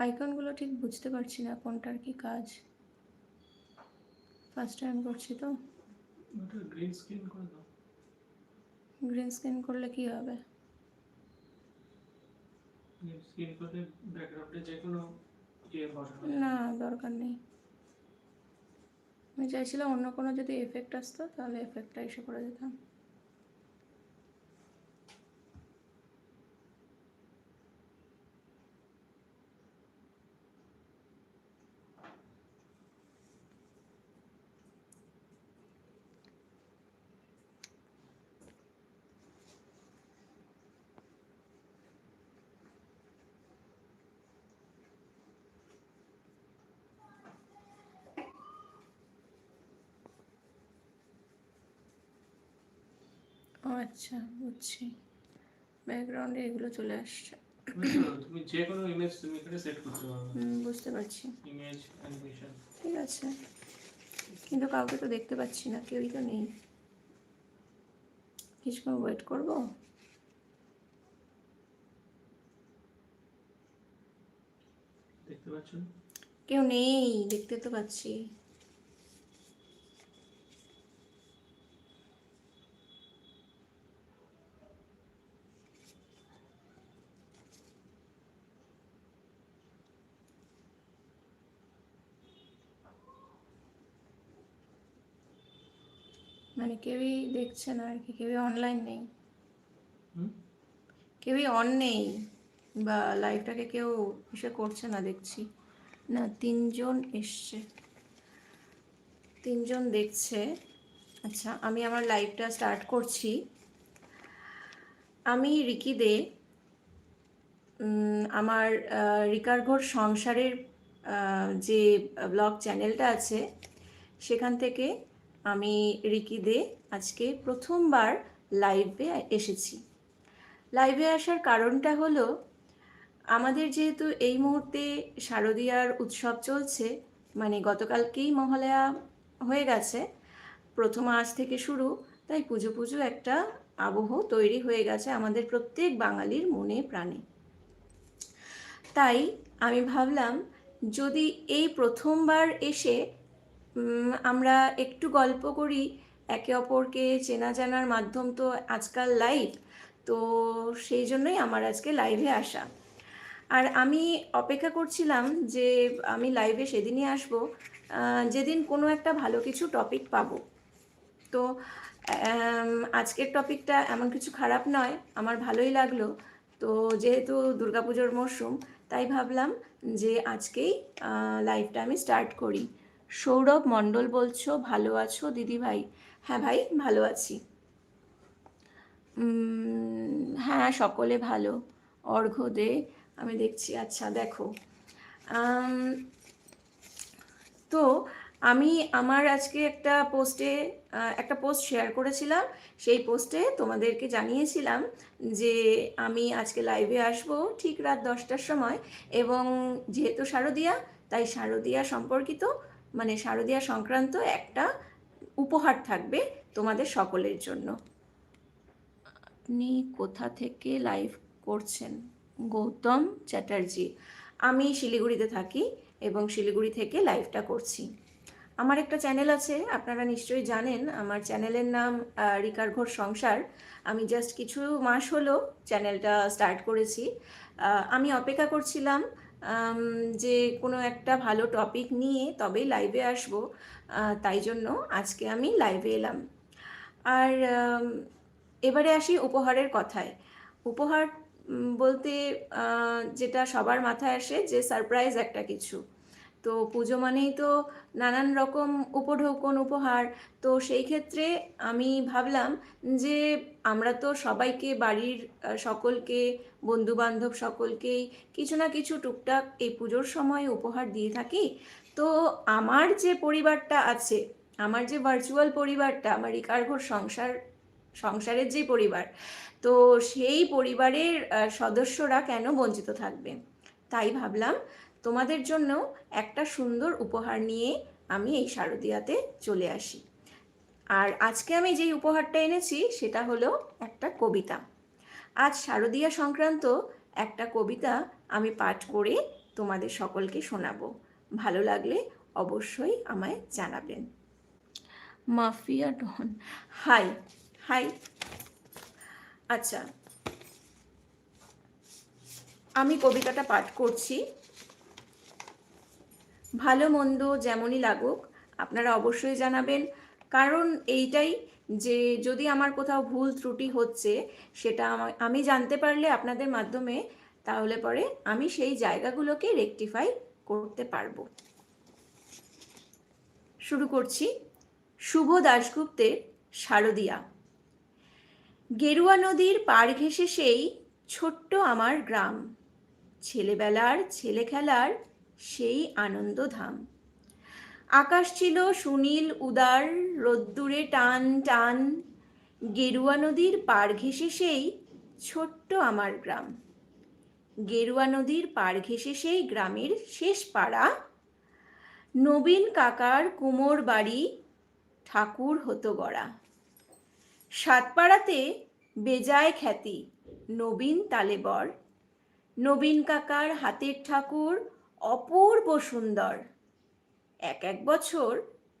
আইকনগুলো ঠিক বুঝতে পারছি না কোনটার কি কাজ? ফার্স্ট টাইম করছি তো। গ্রিন স্ক্রিন করে দাও। গ্রিন স্ক্রিন করলে কি হবে? স্ক্রিন করে ব্যাকগ্রাউন্ডে যে কোনো ইয়ে না দরকার নেই। আমি চাইছিলাম অন্য কোনো যদি এফেক্ট আসতো তাহলে এফেক্টটা এসে করে দিতাম আচ্ছা বুঝছি। ব্যাকগ্রাউন্ডে এগুলো চলে আসছে। তুমি যে কোনো ইমেজ তুমি এখানে সেট করতে পারবে হুম, বুঝতে পারছি। ইমেজ অ্যানিমেশন ঠিক আছে। কিন্তু কাউকে তো দেখতে পাচ্ছি না কেউই তো নেই। কিছুক্ষণ ওয়েট করব। দেখতে পাচ্ছ? কেউ নেই দেখতে তো পাচ্ছি। মানে কেউই দেখছে না আর কি কেউই অনলাইন নেই। কেউই অন নেই বা লাইভটাকে কেউ এসে করছে না দেখছি। না তিনজন এসছে। তিনজন দেখছে। আচ্ছা আমি আমার লাইভটা স্টার্ট করছি। আমি রিকি দে আমার রিকার ঘোর সংসারের যে ব্লগ চ্যানেলটা আছে সেখান থেকে আমি রিকি দে আজকে প্রথমবার লাইভে এসেছি। লাইভে আসার কারণটা হলো, আমাদের যেহেতু এই মুহূর্তে শারদীয়ার উৎসব চলছে মানে গতকালকেই মহালয়া হয়ে গেছে, প্রথম আজ থেকে শুরু, তাই পুজো পুজো একটা আবহ তৈরি হয়ে গেছে আমাদের প্রত্যেক বাঙালির মনে প্রাণে। তাই আমি ভাবলাম, যদি এই প্রথমবার এসে আমরা একটু গল্প করি। একে অপরকে চেনা জানার মাধ্যম তো আজকাল লাইভ তো সেই জন্যই আমার আজকে লাইভে আসা। আর আমি অপেক্ষা করছিলাম যে আমি লাইভে সেদিনই আসব। যেদিন কোনো একটা ভালো কিছু টপিক পাবো। তো আজকের টপিকটা এমন কিছু খারাপ নয়, আমার ভালোই লাগল। তো যেহেতু দুর্গাপুজোর মরশুম তাই ভাবলাম যে আজকেই লাইভটা আমি স্টার্ট করি। সৌরভ মণ্ডল বলছো, ভালো আছো দিদি ভাই? হ্যাঁ ভাই, ভালো আছি। হ্যাঁ সকলে ভালো। অর্ঘ্য দে, আমি দেখছি। আচ্ছা দেখো। তো আমি আমার আজকে একটা পোস্টে একটা পোস্ট শেয়ার করেছিলাম। সেই পোস্টে তোমাদেরকে জানিয়েছিলাম যে আমি আজকে লাইভে আসব ঠিক রাত দশটার সময় এবং যেহেতু শারদিয়া, তাই শারদিয়া সম্পর্কিত মানে শারদিয়া সংক্রান্ত একটা উপহার থাকবে তোমাদের সকলের জন্য। আপনি কোথা থেকে লাইভ করছেন? গৌতম চ্যাটার্জি। আমি শিলিগুড়িতে থাকি এবং শিলিগুড়ি থেকে লাইভটা করছি। আমার একটা চ্যানেল আছে, আপনারা নিশ্চয়ই জানেন। আমার চ্যানেলের নাম রিকার ঘোর সংসার। আমি জাস্ট কিছু মাস হলো চ্যানেলটা স্টার্ট করেছি। আমি অপেক্ষা করছিলাম যে কোনো একটা ভালো টপিক নিয়ে তবেই লাইভে আসব। তাই জন্য আজকে আমি লাইভে এলাম। আর এবারে আসি উপহারের কথায়। উপহার বলতে যেটা সবার মাথায় আসে যে সারপ্রাইজ একটা কিছু। তো পুজো মানেই তো নানান রকম উপঢৌকন, উপহার। তো সেই ক্ষেত্রে আমি ভাবলাম যে আমরা তো সবাইকে, বাড়ির সকলকে বন্ধু বান্ধব সকলকেই কিছু না কিছু টুকটাক এই পুজোর সময় উপহার দিয়ে থাকি। তো আমার যে পরিবারটা আছে, আমার যে ভার্চুয়াল পরিবারটা, আমার রিকারঘর সংসার, সংসারের যে পরিবার, তো সেই পরিবারের সদস্যরা কেন বঞ্চিত থাকবে? তাই ভাবলাম তোমাদের জন্য একটা সুন্দর উপহার নিয়ে আমি এই শারদিয়াতে চলে আসি। আর আজকে আমি যেই উপহারটা এনেছি সেটা হলো একটা কবিতা। আজ শারদীয়া সংক্রান্ত একটা কবিতা আমি পাঠ করে তোমাদের সকলকে শোনাবো। ভালো লাগলে অবশ্যই আমায় জানাবেন। Mafia don. Hi hi. আচ্ছা। আমি কবিতাটা পাঠ করছি। ভালো মন্দ যেমনই লাগুক, আপনারা অবশ্যই জানাবেন। কারণ এইটাই যে যদি আমার কোথাও ভুল ত্রুটি হচ্ছে, সেটা আমা- জানতে পারলে আপনাদের মাধ্যমে তাহলে পরে আমি সেই জায়গাগুলোকে রেকটিফাই করতে পারব। শুরু করছি শুভ দাশগুপ্তের শারদিয়া। গেরুয়া নদীর পাড় ঘেঁষে সেই ছোট্ট আমার গ্রাম। ছেলেবেলার ছেলে খেলার সেই আনন্দধাম। আকাশ ছিল সুনীল, উদার, রোদ্দুরে টান টান, গেরুয়া নদীর পাড় ঘেঁষে সেই ছোট্ট আমার গ্রাম। গেরুয়া নদীর পাড় ঘেঁষে সেই গ্রামের শেষ পাড়া। নবীন কাকার কুমোর বাড়ি ঠাকুর হতো গড়া। সাতপাড়াতে বেজায় খ্যাতি, নবীন তালেবর নবীন কাকার হাতের ঠাকুর অপূর্ব সুন্দর। এক এক বছর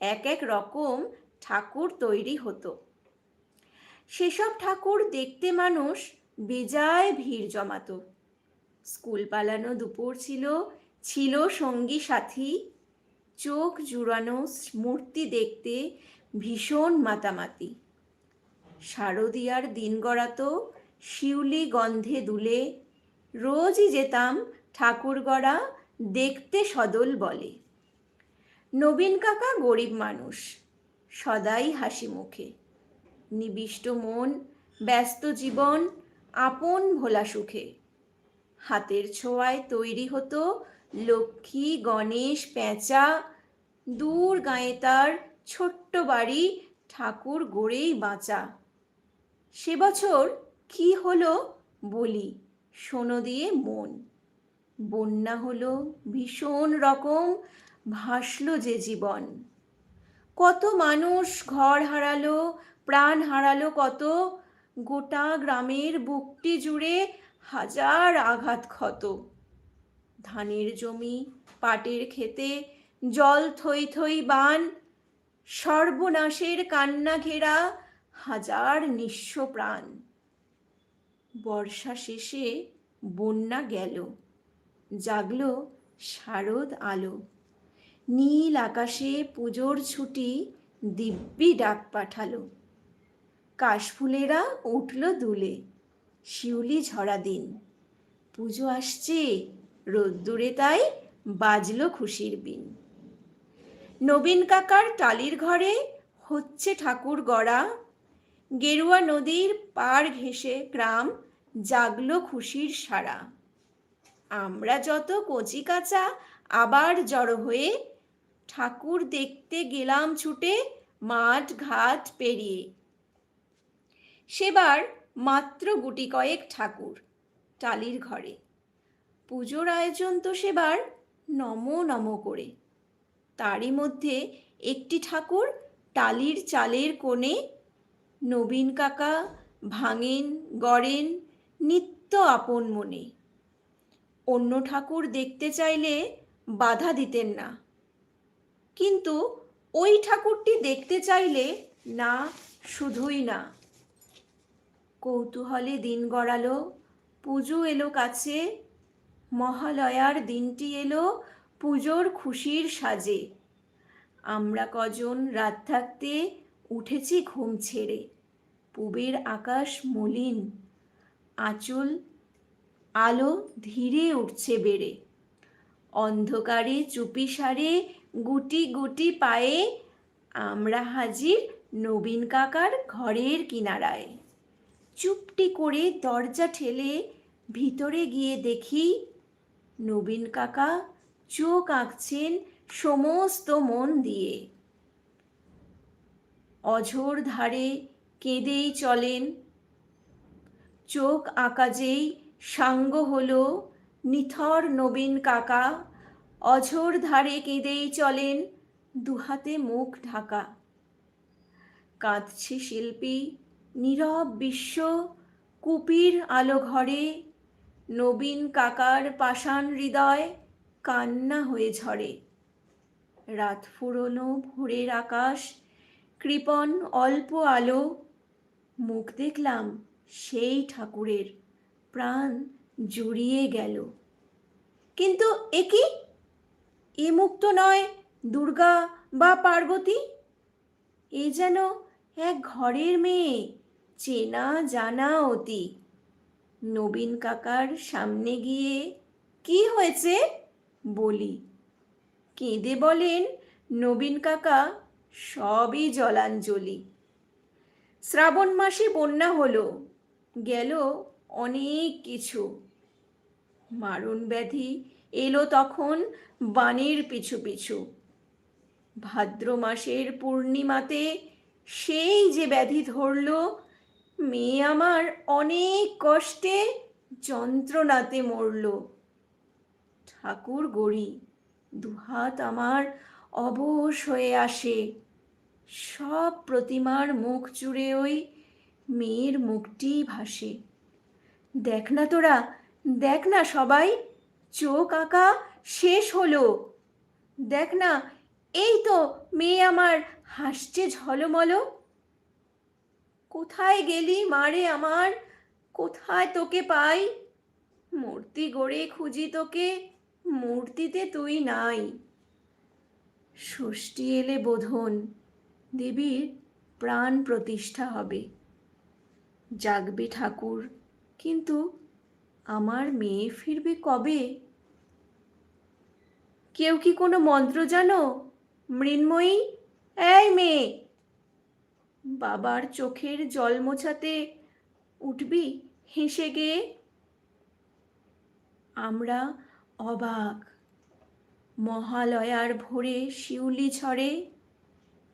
এক এক রকম ঠাকুর তৈরি হতো। সেসব ঠাকুর দেখতে মানুষ বেজায় ভিড় জমাতো। স্কুল পালানো দুপুর ছিল ছিল সঙ্গী সাথী। চোখ জুড়ানো মূর্তি দেখতে ভীষণ মাতামাতি। শারদিয়ার দিন গড়াতো, শিউলি গন্ধে দুলে। রোজই যেতাম ঠাকুর গড়া দেখতে সদল বলে। নবীন কাকা গরিব মানুষ, সদাই হাসি মুখে। নিবিষ্ট মন, ব্যস্ত জীবন, আপন ভোলা সুখে। হাতের ছোঁয়ায় তৈরি হতো লক্ষ্মী, গণেশ, পেঁচা, দূর গায়ে তার ছোট্ট বাড়ি, ঠাকুর গড়েই বাঁচা। সে বছর কি হলো বলি, শোনো দিয়ে মন। বন্যা হলো ভীষণ রকম, ভাসলো যে জীবন। কত মানুষ ঘর হারালো, প্রাণ হারালো, কত গোটা গ্রামের বুকটি জুড়ে হাজার আঘাত ক্ষত। ধানের জমি, পাটের খেতে জল থই থই বান, সর্বনাশের কান্না ঘেরা হাজার নিঃস্ব প্রাণ। বর্ষা শেষে বন্যা গেল। জাগলো শারদ আলো। নীল আকাশে পুজোর ছুটি দিব্যি ডাক পাঠালো। কাশফুলেরা উঠল দুলে, শিউলি ঝরা দিন। পুজো আসছে, রোদ্দুরে তাই বাজল খুশির বিন। নবীন কাকার টালির ঘরে হচ্ছে ঠাকুর গড়া। গেরুয়া নদীর পাড় ঘেঁষে গ্রাম জাগলো খুশির সারা আমরা যত কচি কাঁচা আবার জড়ো হয়ে ঠাকুর দেখতে গেলাম ছুটে মাঠ ঘাট পেরিয়ে। সেবার মাত্র গুটি কয়েক ঠাকুর টালির ঘরে। পুজোর আয়োজন তো সেবার নম নম করে। তারই মধ্যে একটি ঠাকুর টালির চালের কোণে নবীন কাকা ভাঙেন, গড়েন নিত্য আপন মনে। অন্য ঠাকুর দেখতে চাইলে বাধা দিতেন না। কিন্তু ওই ঠাকুরটি দেখতে চাইলে না, শুধুই না। কৌতূহলে দিন গড়ালো, পুজো এলো কাছে, মহালয়ার দিনটি এলো, পুজোর খুশির সাজে। আমরা কজন রাত থাকতে উঠেছি ঘুম ছেড়ে, পুবের আকাশ মলিন, আঁচল আলো ধীরে উঠছে বেড়ে। অন্ধকারে চুপি সারে গুটি গুটি পায়ে আমরা হাজির নবীন কাকার ঘরের কিনারায়। চুপটি করে দরজা ঠেলে ভিতরে গিয়ে দেখি নবীন কাকা চোখ আঁকছেন সমস্ত মন দিয়ে। অঝোর ধারে কেঁদেই চলেন। চোখ আঁকা যেই সাঙ্গ হলো, নিথর নবীন কাকা, অঝোর ধারে কেঁদেই চলেন দুহাতে মুখ ঢাকা। কাঁদছে শিল্পী, নীরব বিশ্ব, কুপির আলো ঘরে, নবীন কাকার পাষাণ হৃদয় কান্না হয়ে ঝরে। রাত ফুরোনো ভোরের আকাশ কৃপণ অল্প আলো, মুখ দেখলাম সেই ঠাকুরের প্রাণ জুড়িয়ে গেল। কিন্তু এ কি? এ মুক্ত নয় দুর্গা বা পার্বতী? এ যেন এক ঘরের মেয়ে, চেনা জানা অতি। নবীন কাকার সামনে গিয়ে, কি হয়েছে? বলি। কেঁদে বলেন, নবীন কাকা, সবই জলাঞ্জলি। শ্রাবণ মাসে বন্যা হলো, গেল অনেক কিছু। মারণ ব্যাধি এলো তখন বানের পিছু পিছু। ভাদ্র মাসের পূর্ণিমাতে সেই যে ব্যাধি ধরল, মেয়ে আমার অনেক কষ্টে যন্ত্রণাতে মরল। ঠাকুর গড়ি, দুহাত আমার অবশ হয়ে আসে। সব প্রতিমার মুখ জুড়ে ওই মেয়ের মুখটি ভাসে। দেখ না তোরা, দেখ না সবাই, চোখ আঁকা শেষ হলো। দেখ না, এই তো মেয়ে আমার হাসছে ঝলমল। কোথায় গেলি মারে আমার? কোথায় তোকে পাই? মূর্তি গড়ে খুঁজি তোকে, মূর্তিতে তুই নাই। ষষ্ঠী এলে বোধন দেবীর প্রাণ প্রতিষ্ঠা হবে। জাগবে ঠাকুর কিন্তু আমার মেয়ে ফিরবে কবে? কেউ কি কোনো মন্ত্র জানো? মৃন্ময়ী? এই মেয়ে! বাবার চোখের জল মোছাতে উঠবি হেসে গিয়ে আমরা অবাক। মহালয়ার ভোরে শিউলি ঝরে।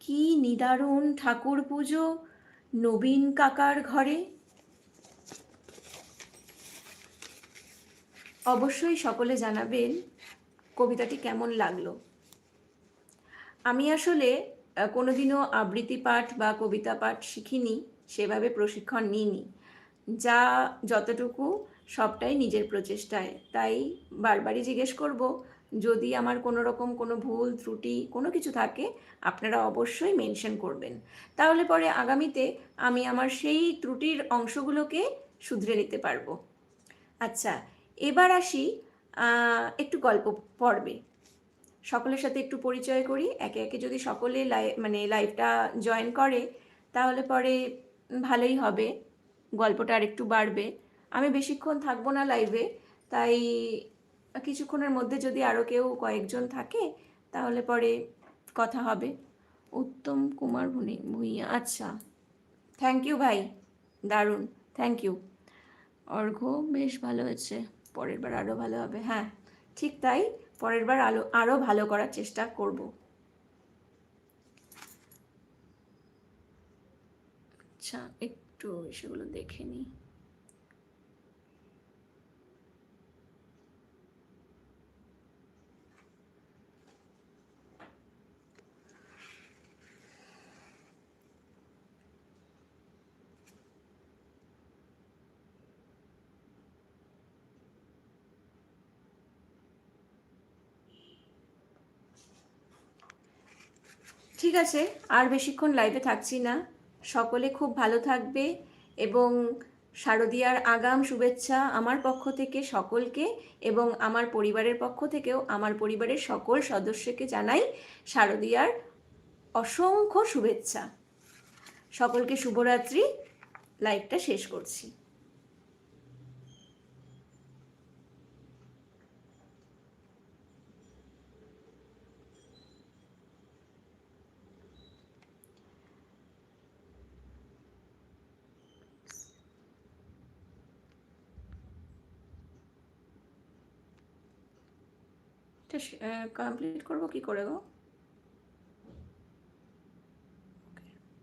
কি নিদারুণ ঠাকুর পুজো নবীন কাকার ঘরে। অবশ্যই সকলে জানাবেন কবিতাটি কেমন লাগল। আমি আসলে কোনোদিনও আবৃত্তি পাঠ বা কবিতা পাঠ শিখিনি, সেভাবে প্রশিক্ষণ নিইনি। যা যতটুকু সবটাই নিজের প্রচেষ্টায়। তাই বারবারই জিজ্ঞেস করব, যদি আমার কোনো রকম কোনো ভুল, ত্রুটি কোনো কিছু থাকে, আপনারা অবশ্যই মেনশন করবেন। তাহলে পরে আগামীতে আমি আমার সেই ত্রুটির অংশগুলোকে শুধরে নিতে পারব। আচ্ছা এবার আসি একটু গল্প পর্বে। সকলের সাথে একটু পরিচয় করি। একে একে যদি সকলে লাই মানে লাইভটা জয়েন করে, তাহলে পরে ভালোই হবে। গল্পটা আর একটু বাড়বে। আমি বেশিক্ষণ থাকব না লাইভে, তাই কিছুক্ষণের মধ্যে যদি আরও কেউ কয়েকজন থাকে, তাহলে পরে কথা হবে। উত্তম কুমার ভুনি, ভুইয়া আচ্ছা। থ্যাংক ইউ ভাই, দারুণ। থ্যাংক ইউ অর্ঘ্য বেশ ভালো হয়েছে। পরের বার আরও ভালো হবে। হ্যাঁ ঠিক তাই। পরের বার আলো আরও ভালো করার চেষ্টা করব। আচ্ছা একটু সেগুলো দেখে নিই। ঠিক আছে, আর বেশিক্ষণ লাইভে থাকছি না। সকলে খুব ভালো থাকবে এবং শারদীয়ার আগাম শুভেচ্ছা আমার পক্ষ থেকে সকলকে এবং আমার পরিবারের পক্ষ থেকেও আমার পরিবারের সকল সদস্যকে জানাই শারদীয়ার অসংখ্য শুভেচ্ছা। সকলকে শুভরাত্রি। লাইভটা শেষ করছি। কমপ্লিট করব কি করে গো?